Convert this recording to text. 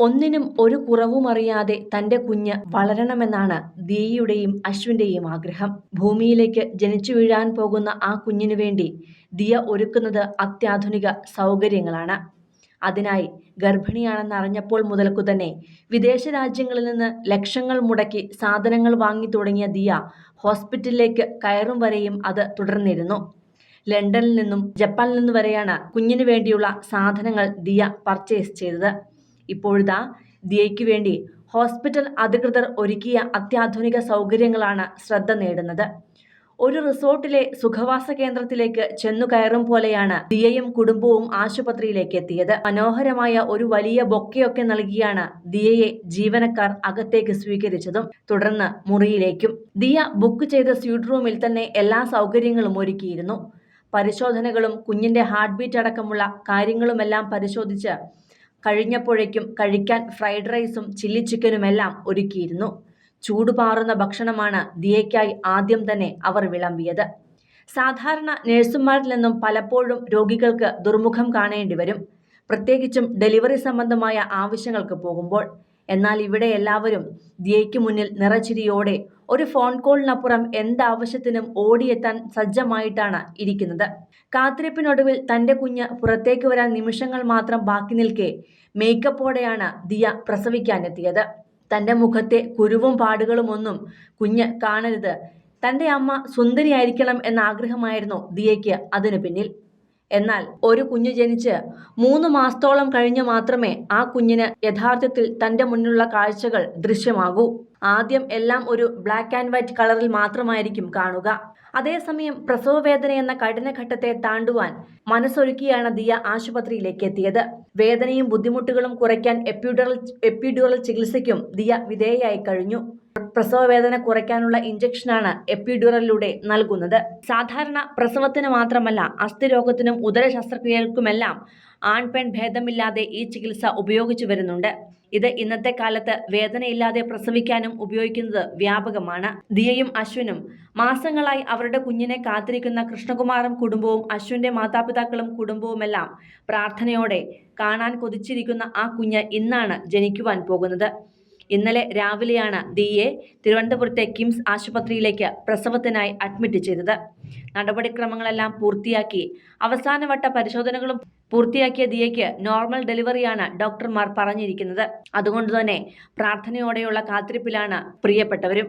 ഒന്നിനും ഒരു കുറവുമറിയാതെ തന്റെ കുഞ്ഞ് വളരണമെന്നാണ് ദിയയുടെയും അശ്വിന്റെയും ആഗ്രഹം. ഭൂമിയിലേക്ക് ജനിച്ചു വീഴാൻ പോകുന്ന ആ കുഞ്ഞിനു വേണ്ടി ദിയ ഒരുക്കുന്നത് അത്യാധുനിക സൗകര്യങ്ങളാണ്. അതിനായി ഗർഭിണിയാണെന്നറിഞ്ഞപ്പോൾ മുതൽക്കു തന്നെ വിദേശ രാജ്യങ്ങളിൽ നിന്ന് ലക്ഷങ്ങൾ മുടക്കി സാധനങ്ങൾ വാങ്ങി തുടങ്ങിയ ദിയ ഹോസ്പിറ്റലിലേക്ക് കയറും വരെയും അത് തുടർന്നിരുന്നു. ലണ്ടനിൽ നിന്നും ജപ്പാനിൽ നിന്നും വരെയാണ് കുഞ്ഞിനു വേണ്ടിയുള്ള സാധനങ്ങൾ ദിയ പർച്ചേസ് ചെയ്തത്. ഇപ്പോഴിതാ ദിയയ്ക്ക് വേണ്ടി ഹോസ്പിറ്റൽ അധികൃതർ ഒരുക്കിയ അത്യാധുനിക സൗകര്യങ്ങളാണ് ശ്രദ്ധ നേടുന്നത്. ഒരു റിസോർട്ടിലെ സുഖവാസ കേന്ദ്രത്തിലേക്ക് ചെന്നു കയറും പോലെയാണ് ദിയയും കുടുംബവും ആശുപത്രിയിലേക്ക് എത്തിയത്. മനോഹരമായ ഒരു വലിയ ബൊക്കെയൊക്കെ നൽകിയാണ് ദിയയെ ജീവനക്കാർ അകത്തേക്ക് സ്വീകരിച്ചതും തുടർന്ന് മുറിയിലേക്കും. ദിയ ബുക്ക് ചെയ്ത സ്യൂട്ട് റൂമിൽ തന്നെ എല്ലാ സൗകര്യങ്ങളും ഒരുക്കിയിരുന്നു. പരിശോധനകളും കുഞ്ഞിന്റെ ഹാർട്ട് ബീറ്റ് അടക്കമുള്ള കാര്യങ്ങളുമെല്ലാം പരിശോധിച്ച് കഴിഞ്ഞപ്പോഴേക്കും കഴിക്കാൻ ഫ്രൈഡ് റൈസും ചില്ലി ചിക്കനുമെല്ലാം ഒരുക്കിയിരുന്നു. ചൂടുപാറുന്ന ഭക്ഷണമാണ് ദിയയ്ക്കായി ആദ്യം തന്നെ അവർ വിളമ്പിയത്. സാധാരണ നഴ്സുമാരിൽ നിന്നും പലപ്പോഴും രോഗികൾക്ക് ദുർമുഖം കാണേണ്ടി വരും. പ്രത്യേകിച്ചും ഡെലിവറി സംബന്ധമായ ആവശ്യങ്ങൾക്ക് പോകുമ്പോൾ എന്നാൽ ഇവിടെ എല്ലാവരും ദിയയ്ക്ക് മുന്നിൽ നിറച്ചിരിയോടെ ഒരു ഫോൺ കോളിനപ്പുറം എന്താവശ്യത്തിനും ഓടിയെത്താൻ സജ്ജമായിട്ടാണ് ഇരിക്കുന്നത്. കാത്തിരിപ്പിനൊടുവിൽ തന്റെ കുഞ്ഞ് പുറത്തേക്ക് വരാൻ നിമിഷങ്ങൾ മാത്രം ബാക്കി നിൽക്കെ മേക്കപ്പോടെയാണ് ദിയ പ്രസവിക്കാനെത്തിയത്. തന്റെ മുഖത്തെ കുരുവും പാടുകളുമൊന്നും കുഞ്ഞ് കാണരുത്. തന്റെ അമ്മ സുന്ദരിയായിരിക്കണം എന്ന ആഗ്രഹമായിരുന്നു ദിയയ്ക്ക് അതിനു പിന്നിൽ. എന്നാൽ ഒരു കുഞ്ഞ് ജനിച്ച് മൂന്ന് മാസത്തോളം കഴിഞ്ഞ് മാത്രമേ ആ കുഞ്ഞിന് യഥാർത്ഥത്തിൽ തന്റെ മുന്നിലുള്ള കാഴ്ചകൾ ദൃശ്യമാകൂ. ആദ്യം എല്ലാം ഒരു ബ്ലാക്ക് ആൻഡ് വൈറ്റ് കളറിൽ മാത്രമായിരിക്കും കാണുക. അതേസമയം പ്രസവവേദന എന്ന കഠിനഘട്ടത്തെ താണ്ടുവാൻ മനസ്സൊരുക്കിയാണ് ദിയ ആശുപത്രിയിലേക്ക് എത്തിയത്. വേദനയും ബുദ്ധിമുട്ടുകളും കുറയ്ക്കാൻ എപ്പിഡറൽ എപ്പിഡ്യൂറൽ ചികിത്സയ്ക്കും ദിയ വിധേയയായി കഴിഞ്ഞു. പ്രസവവേദന കുറയ്ക്കാനുള്ള ഇഞ്ചക്ഷനാണ് എപ്പിഡ്യൂറലിലൂടെ നൽകുന്നത്. സാധാരണ പ്രസവത്തിന് മാത്രമല്ല അസ്ഥിരോഗത്തിനും ഉദര ശസ്ത്രക്രിയകൾക്കുമെല്ലാം ആൺ പെൺ ഭേദമില്ലാതെ ഈ ചികിത്സ ഉപയോഗിച്ചു വരുന്നുണ്ട്. ഇത് ഇന്നത്തെ കാലത്ത് വേദനയില്ലാതെ പ്രസവിക്കാനും ഉപയോഗിക്കുന്നത് വ്യാപകമാണ്. ദിയയും അശ്വിനും മാസങ്ങളായി അവരുടെ കുഞ്ഞിനെ കാത്തിരിക്കുന്ന കൃഷ്ണകുമാറും കുടുംബവും അശ്വിന്റെ മാതാപിതാക്കളും കുടുംബവുമെല്ലാം പ്രാർത്ഥനയോടെ കാണാൻ കൊതിച്ചിരിക്കുന്ന ആ കുഞ്ഞ് ഇന്നാണ് ജനിക്കുവാൻ പോകുന്നത്. ഇന്നലെ രാവിലെയാണ് ദിയെ തിരുവനന്തപുരത്തെ കിംസ് ആശുപത്രിയിലേക്ക് പ്രസവത്തിനായി അഡ്മിറ്റ് ചെയ്തത്. നടപടിക്രമങ്ങളെല്ലാം പൂർത്തിയാക്കി അവസാനവട്ട പരിശോധനകളും പൂർത്തിയാക്കിയ ദിയയ്ക്ക് നോർമൽ ഡെലിവറിയാണ് ഡോക്ടർമാർ പറഞ്ഞിരിക്കുന്നത്. അതുകൊണ്ട് തന്നെ പ്രാർത്ഥനയോടെയുള്ള കാത്തിരിപ്പിലാണ് പ്രിയപ്പെട്ടവരും.